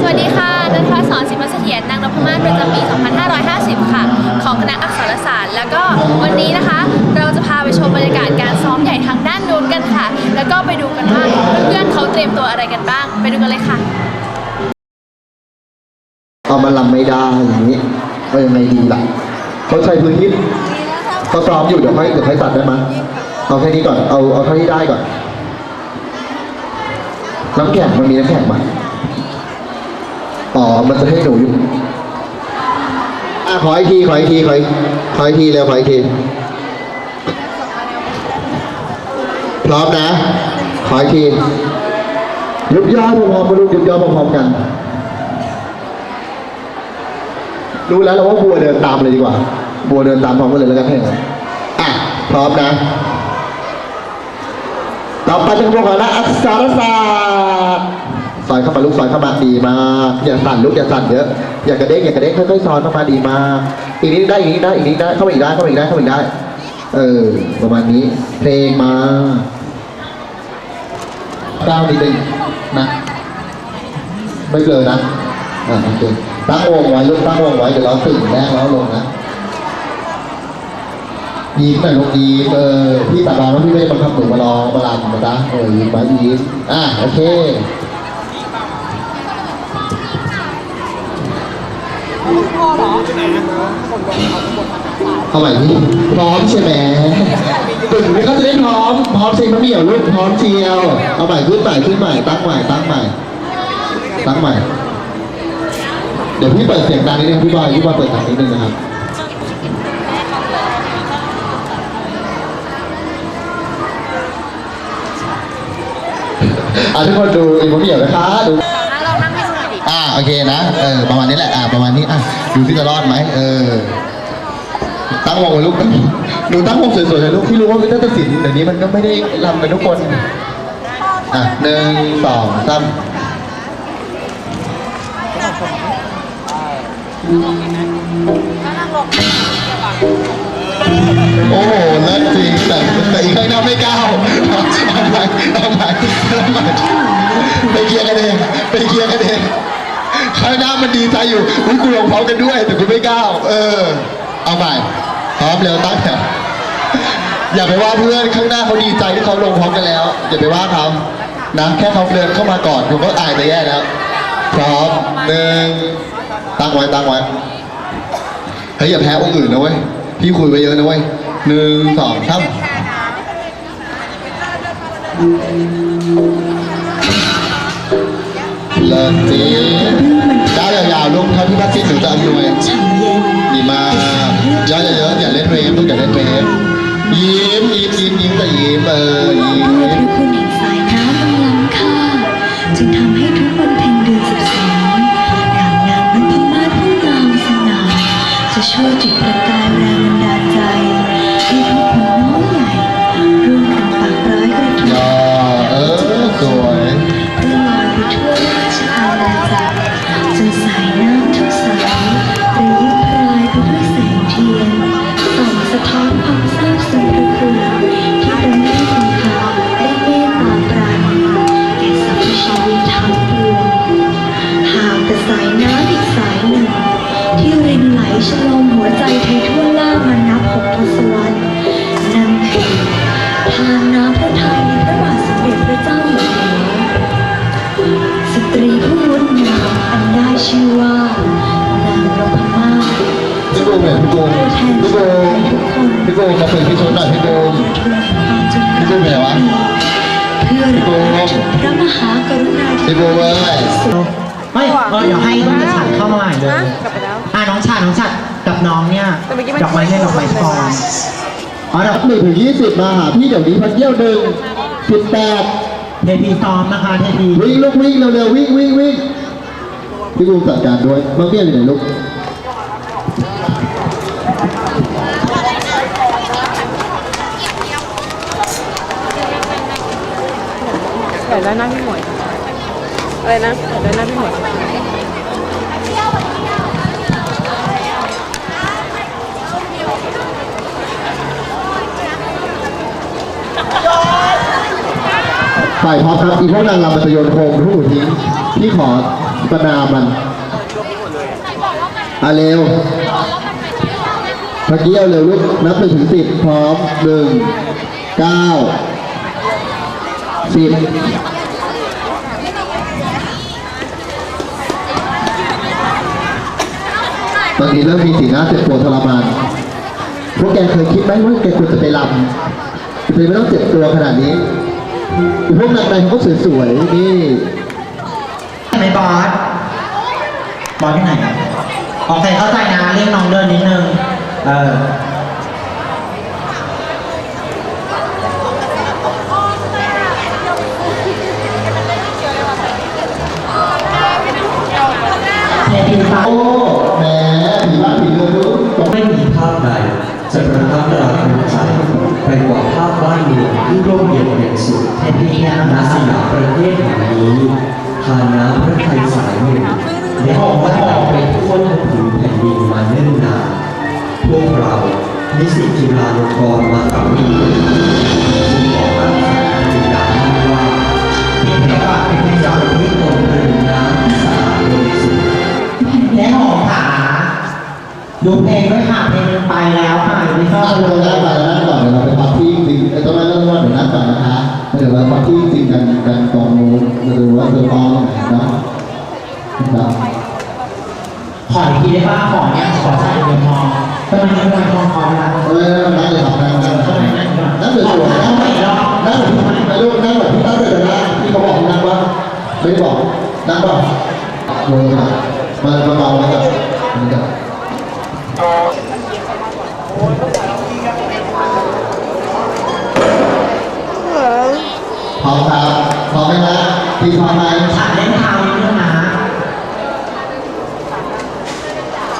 สวัสดีค่ะนันทศรศิมเสถียรนางนพมาศประจำปี 2550 ค่ะ ของคณะอักษรศาสตร์ แล้วก็วันนี้นะคะ เราจะพาไปชมบรรยากาศการซ้อมใหญ่ทางด้านนู้นกันค่ะ แล้วก็ไปดูกันว่าเพื่อนๆเขาเตรียมตัวอะไรกันบ้าง ไปดูกันเลยค่ะเอามาลำไม่ได้อย่างนี้ก็ยังไงดีล่ะเขาใช้พื้นที่เขาซ้อมอยู่เดี๋ยวค่อยเดี๋ยวค่อยตัดได้ไหมยเอาแค่นี้ก่อน เอาเอาเท่าที่ได้ก่อน น้ำแข็งมันมีน้ำแข็งไหมอ๋อ มันจะให้หนูอยู่อะขออีกที ขออีกที ขออีกขออีกทีเร็วขออีกที พร้อมนะ ขออีกที ยุบย่อพร้อมๆมาดูยุบย่อพร้อมๆกัน รู้แล้วเราว่าบัวเดินตามเลยดีกว่า บัวเดินตามพร้อมกันเลยแล้วกันให้ครับอะ พร้อมนะ ต่อไปเป็นพวกเราละอักษรศาสตร์ซอยเข้ามาลูกซอยเข้ามาดีมากอย่าสั่นลูกอย่าสั่นเยอะอย่ากระเด้งอย่ากระเด้งค่อยๆซอยเข้ามาดีมากอีกนิดได้อีกนิดได้อีกนิดได้เข้ามาอีกได้เข้ามาอีกได้เข้ามาอีกได้ เออ ประมาณนี้ เพลงมาก้าวนิดนึงนะไม่เลยนนะอ่าโอเคตั้งวงไว้ลูกตั้งวงไว้เดี๋ยวเราถึงแรกแล้วลงนะ ยิ้มหน่อยลูกยิ้มเออพี่ตาบานว่าพี่ไม่ได้บังคับหนูมาลองมาลำนะจ๊ะเออยิ้มไว้ยิ้มอะโอเคเอาใหม่พี่พร้อมใช่ไหมตึงนี่เขาจะได้พร้อมพร้อมใช่ไหมเหมี่ยวลูกพร้อมเชียวเอาใหม่ขึ้นใหม่ขึ้นใหม่ตั้งใหม่ตั้งใหม่ตั้งใหม่ เดี๋ยวพี่เปิดเสียงดังนิดนึงพี่บอยพี่บอยเปิดดังนิดนึงนะครับ อะทุกคนดูอีโมเดียวนะคะดูอ่าโอเคนะเออประมาณนี้แหละอ่าประมาณนี้อะดูที่จะรอดไหมเออ ตั้งวงไว้ลูกดูตั้งวงสวยๆเลยลูกที่รู้ว่าวิทยาศิลป์เดี๋ยวนี้มันก็ไม่ได้รำกันทุกคนอะหนึ่งสองสามโอ้ โหเลิศจริงแต่แต่อีกข้างหน้าไม่ก้าวเอาใหม่เอาใหม่เอาใหม่ไปเคลียร์กันเองไปเคลียร์กันเองข้างหน้ามันดีใจอยู่อุ้ยกูลงพร้อมกันด้วย แต่กูไม่ก้าวเออ เอาใหม่พร้อมเร็วตั้งแถวอย่าไปว่าเพื่อนข้างหน้าเขาดีใจที่เขาลงพร้อมกันแล้ว อย่าไปว่าเขานะแค่เขาเดินเข้ามาก่อนคุณก็อายไปแย่แล้ว พร้อมหนึ่งตั้งไว้ตั้งไว้เฮ้ยอย่าแพ้องค์อื่นนะเว้ย พี่คุยไปเยอะนะเว้ยหนึ่งสองสามเลิศจริงก้าวยาวๆลูกเท่าที่พัดสิ้นหนูจะอำนวยดีมากย้อนเยอะๆอย่าเล่นเวฟลูกอย่าเล่นเวฟยิ้มยิ้มยิ้มยิ้มแต่ยิ้มเออยิ้เพราะว่าพมระคุณแห่งสายน้ำอันล้ำค่าจึงทำให้ทุกวันเพ็ญเดือนสิบสองดังนางนพมาศผู้งามสง่าจะช่วยจุดประกาย นดับหนึ่งถึงยี่สิบมาหาพี่เดี๋ยวนี้พันเยี่ยวหนึ่งสิบแปดเทพีซ้อมนะคะเทพีวิ่งลูกวิ่งเร็วๆวิ่งวิ่งวิ่งพี่บูมจัดการด้วยน้องเบี้ยอยู่ไหนลูกอยากได้หน้าพี่หมวยอะไรนะอยากได้หน้าพี่หมวย ฝ่ายท็อครับอีกพวกนางรำมันจะโยนโคมทุกหูทิ้งพี่ขอประนามมันอะเร็วเมื่อกี้เอาเร็วลูกนับหนึ่งถึงสิบพร้อมหนึ่งเก้าสิบบางทีเริ่มมีสีหน้าเจ็บปวดทรมาน พวกแกเคยคิดไหมว่าแกควรจะไปรำจะไปไม่ต้องเจ็บตัวขนาดนี้ พวกนางในเขาก็สวยๆนี่ใช่ไหมบอสบอสที่ไหนอะโอเคเข้าใจนะเรียกน้องเดินนิดนึง เออเนติฟ้าโอ้แหมผีบ้านผีเรือนรู้ตกไม่มีภาพใดาพวาดเมืองที่ร่มเย็นเป็นสุขเนติยาณสยามประเทศแห่งนี้ทานน้ำพระไทยสายหนึ่งได้ออกมาไปทั่วทั้งผืนแผ่นดินมาเนิ่นนานพวกเรานิสิตจุฬาลงกรณ์มหาวิทยาลัยจึงขอรับสารจิตาท่านว่าเป็นพระบาทเป็นเจ้าที่ตรงเริงน้ำสะอาดบริสุทธิ์แน่หอมค่ะดูเพลงด้วยค่ะเพลง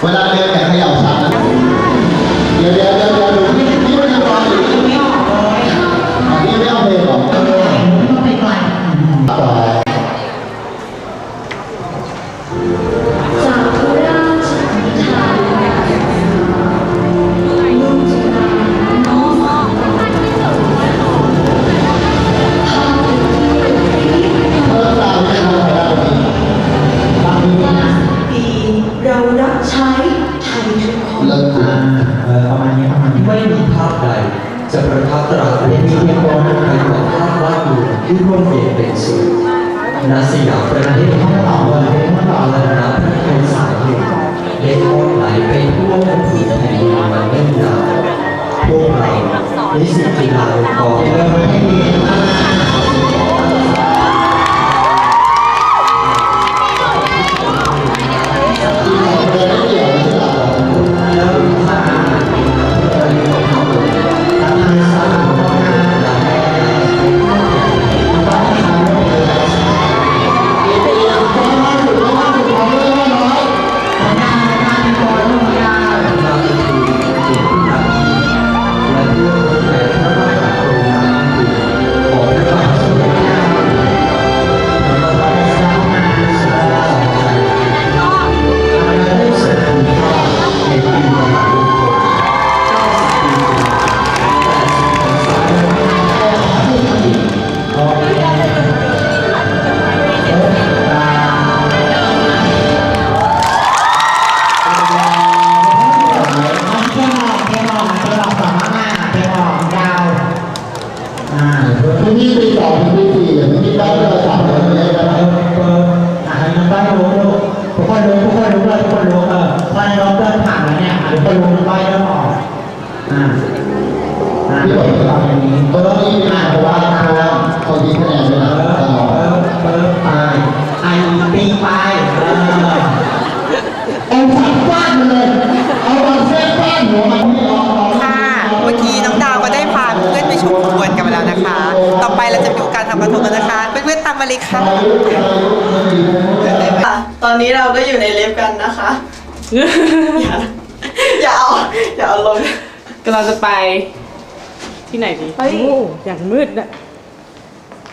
เวลาเดินอย่าเขย่าฉันนะเดี๋ยวเดี๋ยวเดี๋ยวเดี๋ยว ที่พี่ปีสองปีสี่อย่างพี่ได้เราสามคนเลยนะเออเอออ่ามันได้รู้รู้ทุกคนรู้ทุกคนรู้เลยทุกคนรู้เออพอในรถเดินผ่านมาเนี่ยทุกคนรู้มันใบเริ่มออกอ่าอ่าพี่ที่บออกกว่าอย่างนี้ก็ต้องรีบไปเพราะว่าเขาคิดคะแนนด้วยนะอเออเออไปไอปีไปเออ เอาฝันฟาดมาเลย เอาบอลเส้นฟาดหัวมันไม่ออก ค่ะ เมื่อกี้น้องดาวก็ได้พาเพื่อนไปชมขบวนกันไปแล้วนะคะ ต่อไปเรา จะไปดูการทำกระทงกันนะคะเพื่อนๆตามมาเลยค่ะตอนนี้เราก็อยู่ในลิฟต์กันนะคะ อย่าอย่าเอาอย่าเอาลง กำลังจะไปที่ไหนดีโอ้อย่างมืดนะ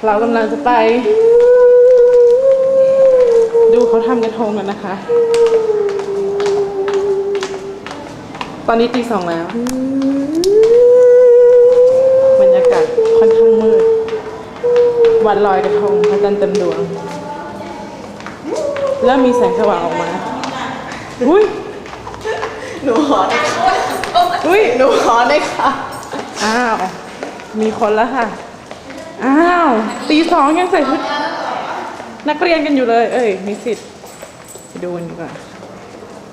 เรากำลังจะไป ดูเขาทำกระทงกันนะคะ ตอนนี้ตีสองแล้ว บรรยากาศค่อนข้างมืด วันลอยกระทงพระจันทร์เต็มดวงเริ่มมีแสงสว่างออกมา อุ้ยหนูขอได้อุ้ยหนูขอได้ค่ะ อ้าว มีคนแล้วค่ะ อ้าว ตีสองยังใส่ชุดนักเรียนกันอยู่เลย เอ้ยมีสิทธิ์ไปดูกันดีกว่า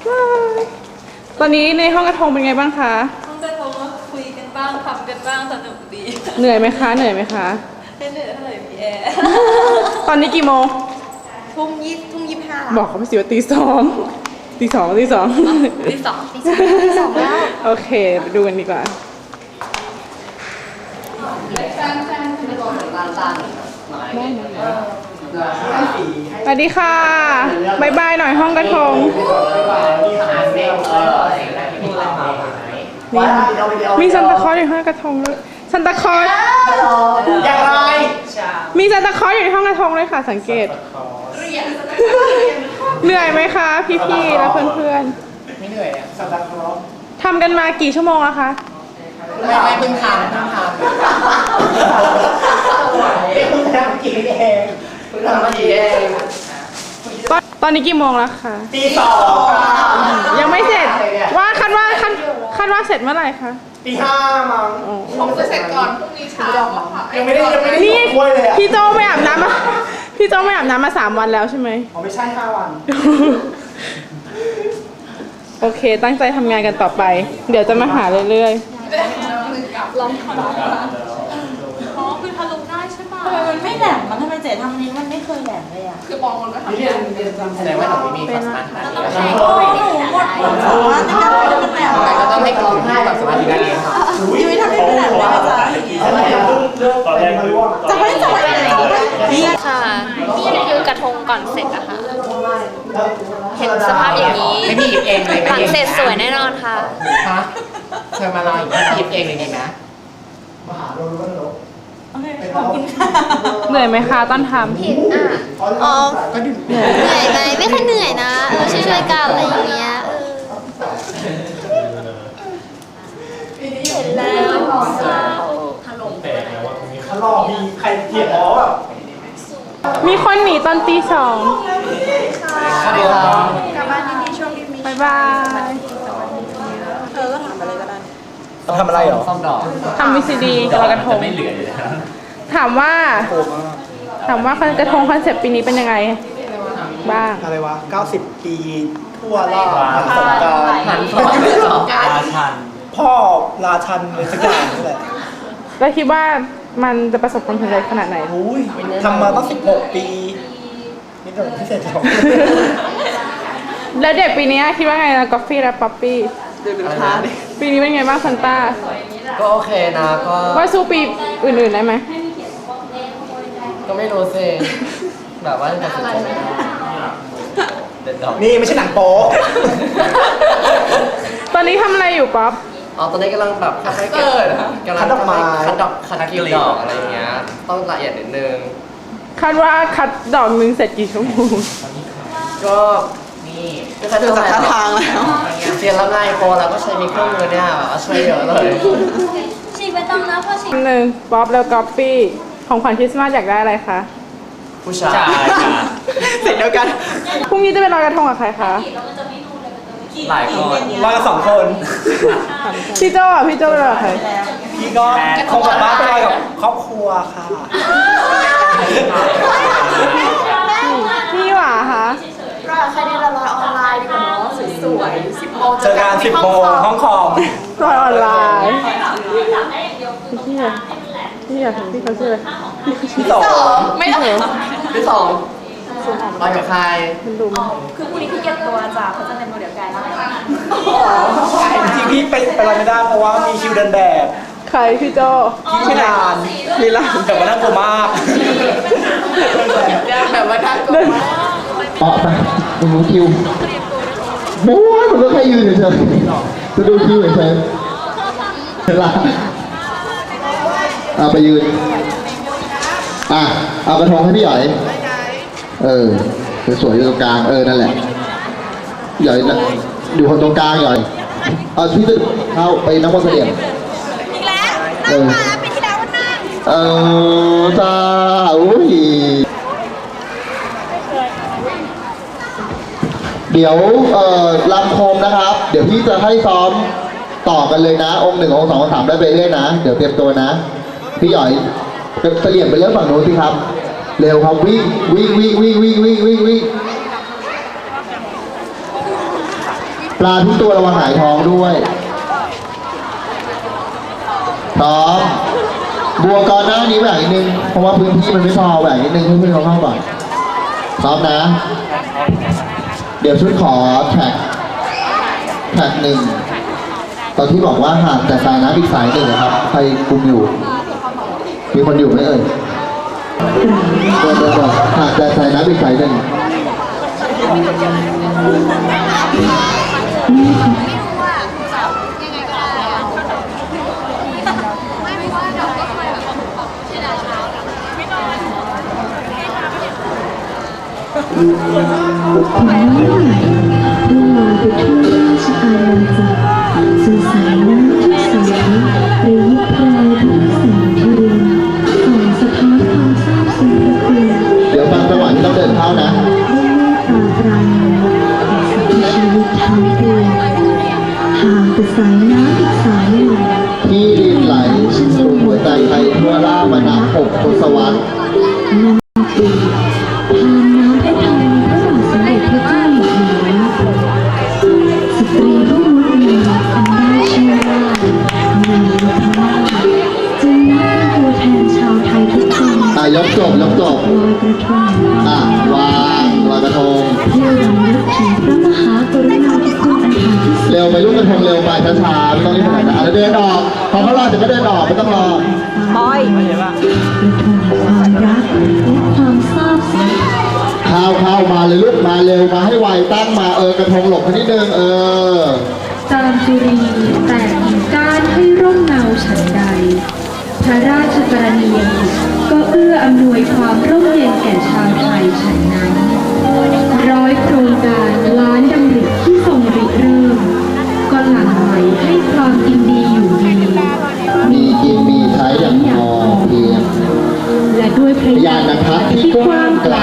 ว้ายตอนนี้ในห้องกระทงเป็นไงบ้างคะ ห้องกระทงก็คุยกันบ้างทำกันบ้างสนุกดี เหนื่อยไหมคะ เหนื่อยไหมคะ ตอนนี้กี่โมง ทุ่มยี่ทุ่มยี่ห้าบอกเขาไปสิว่าตีสองตีสองตีสองที่สองที่สองที่สองแล้วโอเคไปดูกันดีกว่าสวัสดีค่ะบายบายหน่อยห้องกระทงนี่มีซันตาคลอสอยู่ในห้องกระทงด้วย ซันตาคลอสอย่างไรมีซันตาคลอสอยู่ในห้องกระทงเลยค่ะ สังเกต เหนื่อยไหมคะ พี่ๆและเพื่อนไม่เหนื่อยอะสัปดาห์ครบๆทำกันมากี่ชั่วโมงแล้วคะไม่ไม่เพิ่งทำเพิ่งทำเพิ่งทำกี่เองเพิ่งทำเมื่อกี้เองตอนตอนนี้กี่โมงแล้วคะตีสองค่ะยังไม่เสร็จ ว่าคาดว่าคาดคาดว่าเสร็จเมื่อไหร่คะ ตีห้ามั้งผมจะเสร็จก่อนพรุ่งนี้เช้าค่ะยังไม่ได้ยังไม่ได้นี่ กล้วยเลยอะพี่โจไม่อาบน้ำมา พี่โจไม่อาบน้ำมาสามวันแล้วใช่ไหม อ๋อไม่ใช่ห้าวัน โอเค ตั้งใจทำงานกันต่อไป เดี๋ยวจะมาหาเรื่อยอ๋อคือทะลุได้ใช่ป่ะ ทำไมมันไม่แหลมมันทำไมเจ๊ทำนี้มันไม่เคยแหลมเลยอะคือมองมันก็ทำเรียนเรียนแสดงว่าหนูไม่มีความสามารถทางนี้โอ้หนูหมดความสามารถในการทำให้มันแหลมแต่ก็ต้องให้คุณให้แบบสมาธิการเรียนค่ะยุ้ยทำให้มันแหลมได้ไหมจ๊ะตอนแรกคือจะไม่จะไม่จะไม่ค่ะนี่คือกระทงก่อนเสร็จอะค่ะเห็นสภาพอย่างนี้ไม่มีหยิบเองเลยหลังเสร็จสวยแน่นอนค่ะฮะเชิญมาลอยหยิบเองเลยดีไหม ๆเหนื่อยไหมคะตอนทอ๋อเหนื่อยไหมไม่ค่อยเหนื่อยนะ เออช่วยๆกันอะไรอย่างเงี้ยเออเห็นแล้วเศร้าเขาลอกมีใครเกลียดอ๋อแบบำมีคนหนีตอนตีสองสวัสดีครับบายบาย ทำอะไรเหรอ ซ่อมดอกทำวีซีดีกับลอยกระทงถามว่า ถามว่ากระทงคอนเซปต์ปีนี้เป็นยังไง บ้าง อะไรวะ 90 ปี ทั่วรอบสงการหันสงการราชัน พ่อราชันเลยสักอย่างนี่แหละแล้วคิดว่ามันจะประสบความสำเร็จขนาดไหนอุ้ยทำมาตั้ง 16 ปีนี่เดี๋ยวพิเศษของ แล้วเด็กปีนี้คิดว่าไงนะกอฟฟี่และป๊อปปี้ ดูดูท่าดิปีนี้เป็นไงบ้างซันต้าก็โอเคนะก็ว่าสู้ปีอื่นๆได้ไหมก็ไม่รู้สิแบบว่าจะอะไรเด็ดดอกนี่ไม่ใช่หนังโป๊ตอนนี้ทำอะไรอยู่ป๊อปอ๋อตอนนี้กำลังแบบค่อยๆเก็บกำลังคัดดอกไม้คัดดอกคัดกลีบดอกอะไรอย่างเงี้ยต้องละเอียดนิดนึงคาดว่าคัดดอกหนึ่งเสร็จกี่ชั่วโมงก็ นี่ไม่ค่อยดูเท่าไหจากร่ท่าหรอกทางแล้วเซียนแล้วไงโปรเราก็ใช้มีเครื่องมือเนี่ยแบบว่าช่วยเยอะเลย ฉีกไปต้องนะพ่อฉีกหนึ่งป๊อปแล้วกอฟฟี่ของขวัญคริสต์มาสอยากได้อะไรคะ ผู้ชายเสร็จเดียวกัน พรุ่งนี้จะไปลอยกระทงกับใครคะหลายคนมากันสองคน พี่โจอะพี่โจไปลอยกับใคร พี่ก็คงกับบ้านไปลอยกับครอบครัวค่ะ พี่หว่าคะ ก็ใครได้ละลอยออนไลน์ดีกว่าเนาะสวยๆ10โมงเจอกัน10โมงห้องคอมลอยออนไลน์พี่อะพี่อะพี่เขาชื่ออะไรพี่ต่อไม่ต้องที่สองไปกับใครมันดูมั้ยคือพรุ่งนี้พี่เก็บตัวจ้ะเขาจะในโมเดลไกด์แล้วจริงๆพี่ไปไปลอยไม่ได้เพราะว่ามีคิวเดินแบบ ใครพี่โจที่มิลานมิลานแต่ว่าน่ากลัวมากแบบว่าน่ากลัวมาก อ๋อไปดูคิวโม้ยผมก็แค่ยืนเฉยๆจะดูคิวเฉยๆเวลาเอาไปยืน อะ เอากระทงให้พี่หยอยเออสวยๆอยู่ตรงกลาง เออ นั่นแหละหยอยนะอยู่คนตรงกลางหยอยเอาที่ตึกเข้าไปน้ำมันเสลี่ยมอีกแล้วเออเป็นที่แล้วว่านั่งเออจ้าอุ้ย เดี๋ยวเอ่อลำโคมนะครับ เดี๋ยวพี่จะให้ซ้อมต่อกันเลยนะ องค์หนึ่งองค์สององค์สามได้ไปเรื่อยนะ เดี๋ยวเตรียมตัวนะ พี่หย่อยเปลี่ยนไปเรื่องฝั่งโน้นสิครับ เร็วครับวิ่งวิ่งวิ่งวิ่งวิ่งวิ่งวิ่งวิ่งปลาทุกตัวระวังหายท้องด้วยพร้อมบัวก่อนหน้านี้แหวกนิดนึง เพราะว่าพื้นที่มันไม่พอแหวกนิดนึงให้เพื่อนเขาเข้าก่อนพร้อมนะ เดี๋ยวชุดขอแท็กแท็กหนึ่งตอนที่บอกว่าห่างแต่สายน้ำอีกสายหนึ่งนะครับ ใครคุมอยู่ มีคนอยู่ไหมเอ่ยเดินเดินบอกหางแต่สายน้ำอีกสายหนึ่ง ผมน้อยใหญ่รุ่งลอยไปทั่วราชอาณาจักรจนสายน้ำที่ใสระยิบพรายด้วยแสงเทียนส่องสะท้อนความซาบซึ้งพระคุณเดี๋ยวฟังจังหวะที่เราเดินเข้านะด้วยเมตตาปราณีสัตว์ชีวิตทั้งปวงห่างแต่สายน้ำอีกสายหนึ่งที่รินไหลสู่หัวใจไปทั่วล่ามนาปกทศวรรษ ไปลูกกระทงเร็วไปช้าๆไม่ต้องรีบขนาดนั้นอะเดินออกพอเขารอเสร็จก็เดินออกไม่ต้องรอบอยกระทงแห่งความรักและความซาบซึ้งข้าวข้าวมาเลยลูกมาเร็วมาให้ไวตั้งมาเออกระทงหลบไปนิดนึงเออ จามจุรีแต่กิ่งก้านให้ร่มเงาฉันใด พระราชกรณียกิจก็เอื้ออำนวยความร่มเย็นแก่ชาวไทยฉันนั้น ร้อยโครงการล้านดำ ความยินดีอยู่ดีมีกินมีใช้อย่างพอเพียงและด้วยพยะญาณนะครับที่กว้างไกล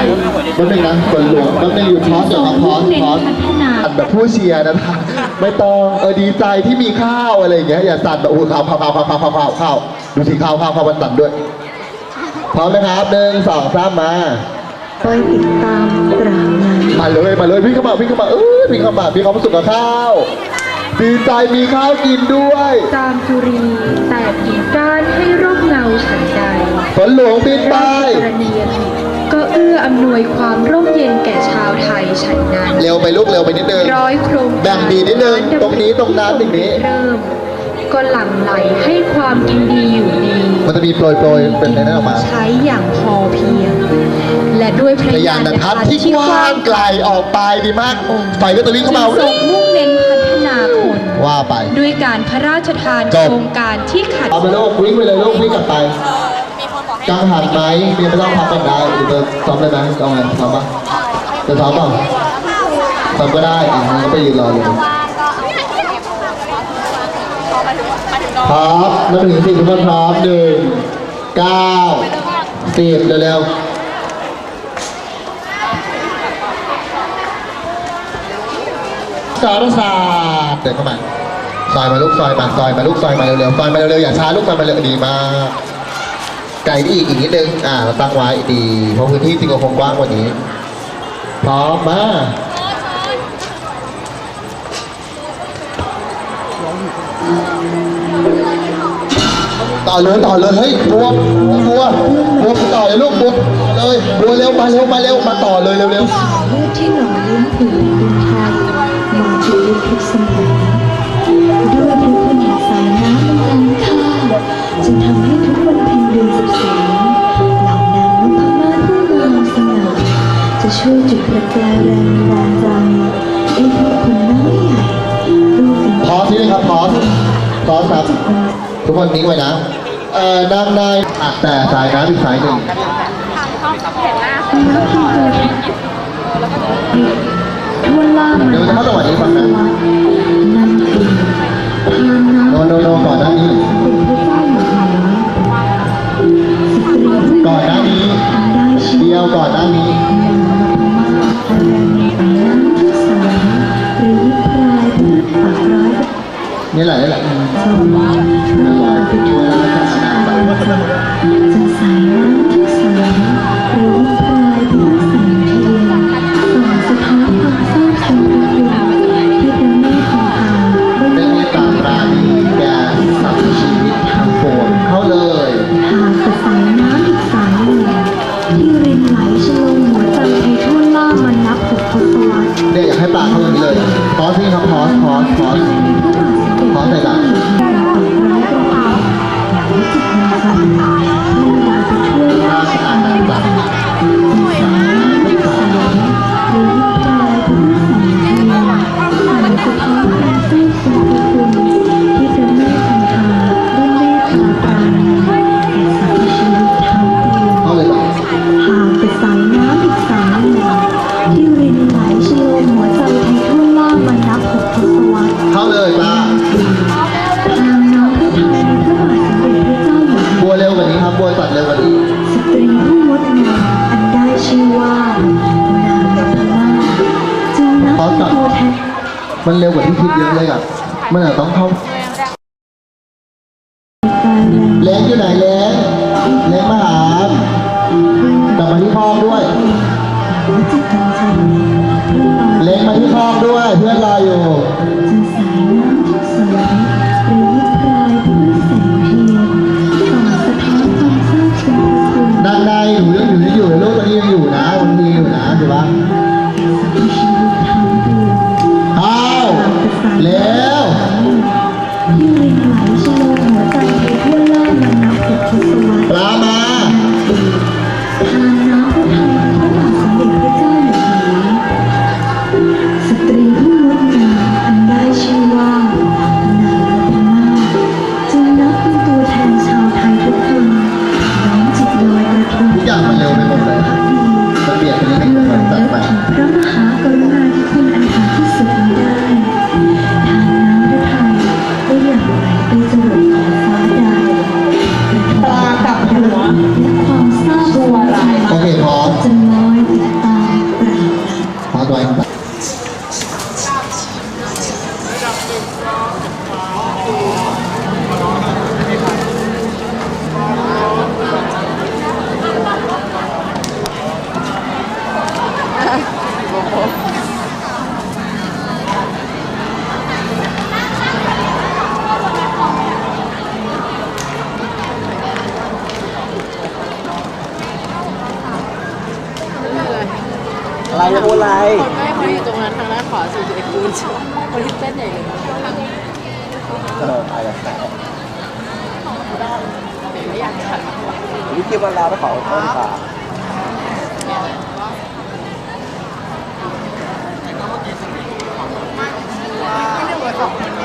แป๊บนึงนะคนหลวงแป๊บนึอยู่พร้อมจะมาพร้อมพร้อมอันแบบผู้เชียร์นะครับไม่ต้องเออดีใจที่มีข้าวอะไรอย่างเงี้ยอย่าสั่นแบบโอ้ข้าวข้าวข้าวข้าวข้าวข้าวข้าวดูสิข้าวข้าวข้าวมันสั่นด้วยพร้อมนะครับหนึ่งสองสามมาคอยติดตามตรามาเลยมาเลยพี่เข้ามาพี่เข้ามาเออพี่เข้ามาพี่เขาประสบกับข้าว ดีใจมีข้าวกินด้วยจามจุรีแต่กิ่งก้านให้ร่มเงาฉันใดฝนหลวงบินไปราชกรณียกิจก็เอื้ออำนวยความร่มเย็นแก่ชาวไทยฉันนั้นเร็วไปลูกเร็วไปนิดนึงร้อยโครงการแบ่งดีนิดนึงตรงนี้ตรงนั้นอย่างนี้เริ่ม ก็หลั่งไหลให้ความกินดีอยู่ดี มันจะมีโปรยโปรยๆเป็นในนั้นออกมา ใช้อย่างพอเพียง และด้วยพพระยานทัศน์ที่กว้างไกลออกไปดีมากไฟก็จะวิ่งเข้ามาทรงมุ่ง ว่าไป ด้วยการพระราชทานจโคบรงการที่ขัด เอาไปลูกวิ่งไปเลยลูกวิ่งกลับไปกลางหันไหมเมียไม่ต้องพักกันได้หรือจะซ้อมได้ไหมเอาไงซ้อมปะจะซ้อมเปล่าซ้อมก็ได้อะงั้นก็ไปยืนรอเลยพร้อมนับหนึ่งถึงสี่ทุกคนพร้อมหนึ่งเก้าสิบเร็วๆ สารศาสตร์เดินเข้ามาซอยมาลูกซอยมาซอยมาลูกซอยมาเร็วๆซอยมาเร็วๆอย่าช้าลูกซอยมาเร็วดีมากไก่นี่อีกอีกนิดนึงอ่าเราตั้งไว้ดีเพราะพื้นที่จริงก็คงกว้างกว่านี้พร้อมมาต่อเลยต่อเลยเฮ้ยบัวบัวบัวต่อเลยลูกบัวต่อเลยบัวเร็วมาเร็วมาเร็วมาต่อเลยเร็วๆเลือดที่หล่อเลี้ยงผืน ต่อชีวิตทุกสมัยด้วยพระคุณแห่งสายน้ำอันล้ำค่าจึงทำให้ทุกวันเพ็ญเดือนสิบสองเหล่านางนพมาศผู้งามสง่าจะช่วยจุดประกายแรงบันดาลใจให้พวกคนน้อยใหญ่ร่วมกันพอทีนี้ครับพอสพอสครับ ทุกคนนิ่งไว้นะเอ่อนางนายอะแต่สายน้ำอีกสายหนึ่งทั่วล่ามัน เดี๋เข้าสวัสดีก่อนนะโนโนโนก่อนหน้านี้ก่อนหน้านี้เดียวก่อนหน้านี้นี่แหละนี่แหละจะใส่น้ำที่ใส่หรือ มันเร็วกว่าที่คิดเยอะเลยอะ มันอาจต้องเข้าแรงอยู่ไหนแรง อะไรโอไลคนไม่เคนอยู่ตรงนั้นทางนั้นขอสูดจะเกูนคุณคนที่เต้นใหญ่เลยเออะไรแบบนั้นไม่อยากขัดวิธีวันลาไปขอต้นขาแต่ก็เมื่อกี้สนิทของมันไม่ได้เวิร์ดสองคน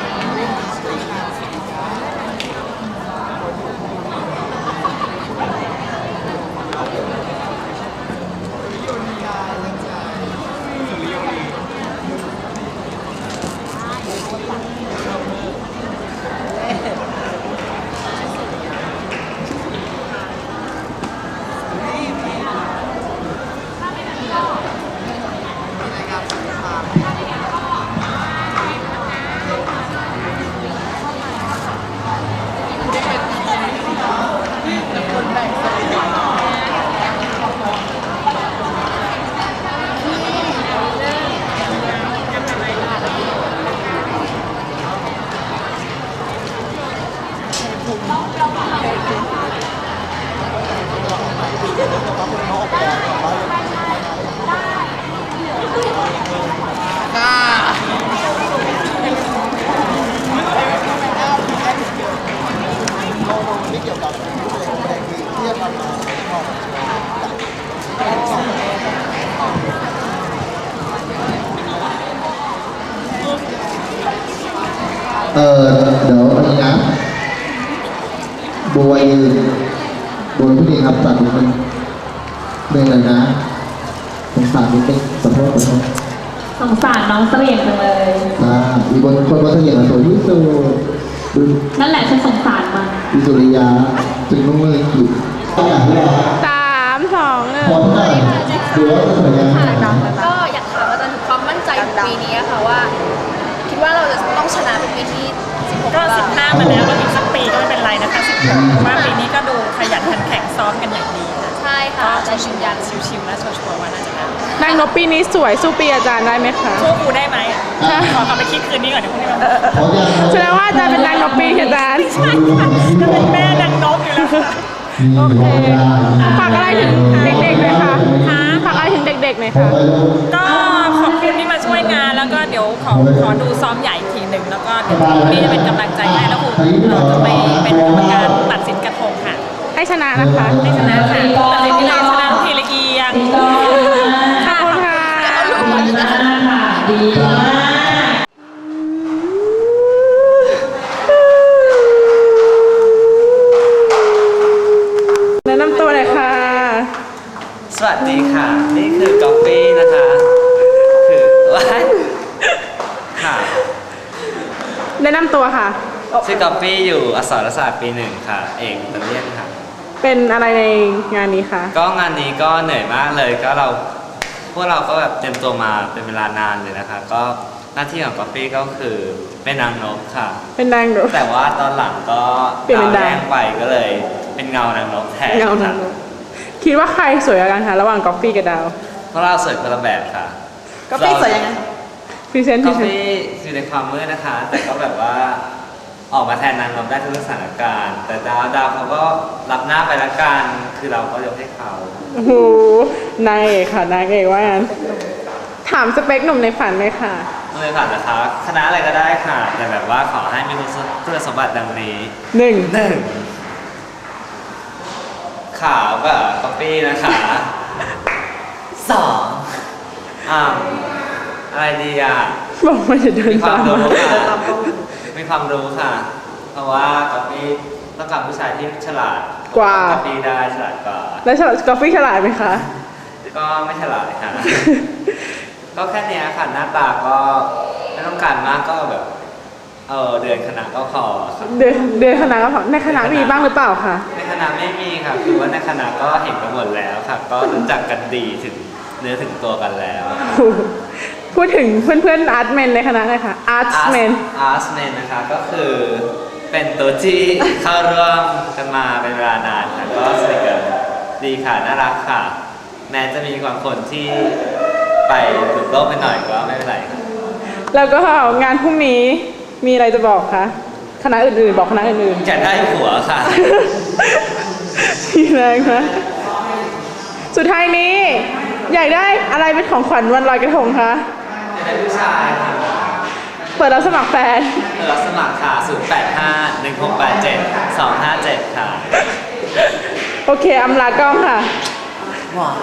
สงสารนิดนึงขอโทษขอโทษสงสารน้องเสลี่ยงจังเลย อ่าอีกคนคนว่าเสถียรสวยที่สุดดูนั่นแหละฉันสงสารมันดูสุริยาถึงเมื่อกี้ต้องการที่เราสามสองหนึ่งพอที่ได้ดูว่าจะสวยังามก็อยากถามอาจารย์ถึงความมั่นใจของปีนี้ค่ะว่า คิดว่าเราจะต้องชนะเป็นปีที่ก็สิบห้ามาแล้วก็อีกสักปีก็ไม่เป็นไรนะคะสิบหกว่าปีนี้ก็ดูขยันขันแข็งซ้อมกันอย่างดี ค่ะใช่ค่ะก็ยืนยันชิวๆและชัวร์ๆว่าน่าจะได้นางนกปีนี้สวยสู้ปีอาจารย์ได้ไหมคะสู้ครูได้ไหมขอกลับไปคิดคืนนี้ก่อนเดี๋ยวพรุ่งนี้มาแสดงว่าอาจารย์เป็นนางนกปีที่อาจารย์จะเป็นแม่นางนกอยู่แล้วค่ะโอเคฝากอะไรถึงเด็กๆหน่อยค่ะฝากอะไรถึงเด็กๆหน่อยค่ะก็ขอบคุณที่มาช่วยงานแล้วก็เดี๋ยวขอขอดูซ้อมใหญ่อีกทีหนึ่งแล้วก็เดี๋ยวพรุ่งนี้จะเป็นกำลังใจให้แล้วครูเราจะไปเป็นกรรมการตัดสินกระทงค่ะให้ชนะนะคะให้ชนะค่ะ แนะนำตัวหน่อยค่ะ สวัสดีค่ะ นี่คือกอฟฟี่นะคะ คือว้ายค่ะ แนะนำตัวค่ะ ชื่อกอฟฟี่อยู่อักษรศาสตร์ปีหนึ่งค่ะ เอกตะเลียนค่ะ เป็นอะไรในงานนี้คะ ก็งานนี้ก็เหนื่อยมากเลยก็เราพ วกเราก็แบบเตรียมตัวมาเป็นเวลานานเลยนะคะ ก็หน้าที่ของกอฟฟี่ก็คือเป็นนางนกค่ะ เป็นนางนก แต่ว่าตอนหลังก็เปลี่ยนเป็นดาว แรงไปก็เลย เป็นเงานางนกแทนเงานางนกคิดว่าใครสวยกว่ากันคะระหว่างกอฟฟี่กับดาวเพราะเราสวยคนละแบบค่ะ ก็พี่สวยยังไง พรีเซนต์พกรีอฟเซนต์ฟี่คือในความมืดนะคะ แต่ก็แบบว่า ออกมาแทนนางนกได้ทุกสถานการณ์ แต่ดาวดาวเขาก็รับหน้าไปละกันคือเราก็ยกให้เขาโอ้โหนางเอกค่ะนางเอกว่างั้นถามสเปคหนุ่มในฝันเลยค่ะเลยผ่านนะคะคณะอะไรก็ได้ค่ะ แต่แบบว่าขอให้มีคุณสมบัติดังนี้หนึ่งหนึ่งขาวกับกาแฟนะคะสองอ่าอะไรดีอะ บอกว่าจะเดินมีควาตามมรู้มาค่ะมี ความรู้ค่ะ เพราะว่ากาแฟต้องการผู้ชายที่ฉลาดกว่ากาแฟได้ฉลาดกว่า แล้วกาแฟฉลาดไหมคะ ก็ไม่ฉลาดค่ะ ก็แค่เนี้ยค่ะหน้าตาก็ไม่ต้องการมากก็แบบ เออเดือนคณะก็พอค่ะเดินเดินคณะก็พอในคณะมีบ้างหรือเปล่าคะ ในคณะไม่มีค่ะคือว่าในคณะก็เห็นกันหมดแล้วค่ะ ก็รู้จักกันดีถึงเนื้อถึงตัวกันแล้ว พูดถึงเพื่อนๆอาร์ตเมนในคณะหน่อยค่ะอาร์ตเมน อาร์สเมนนะคะก็คือเป็นตัวที่เข้าร่วมกันมาเป็นเวลานานค่ะก็สนิทกันดีค่ะน่ารักค่ะ แม้จะมีความคนที่ไปถูกโลกไปหน่อยก็ไม่เป็นไรค่ะแล้วก็งานพรุ่งนี้มีอะไรจะบอกคะคณะอื่นๆ บอกคณะอื่นอยากได้หัวค่ะๆมีแรงนะสุดท้ายนี้ อยากได้อะไรเป็นของขวัญวันลอยกระทงคะ อยากได้ผู้ชายค่ะเปิดรับสมัครแฟน เออสมัครค่ะ 085 1687 257 ค่ะโอเคอำลากล้องค่ะ ว้าว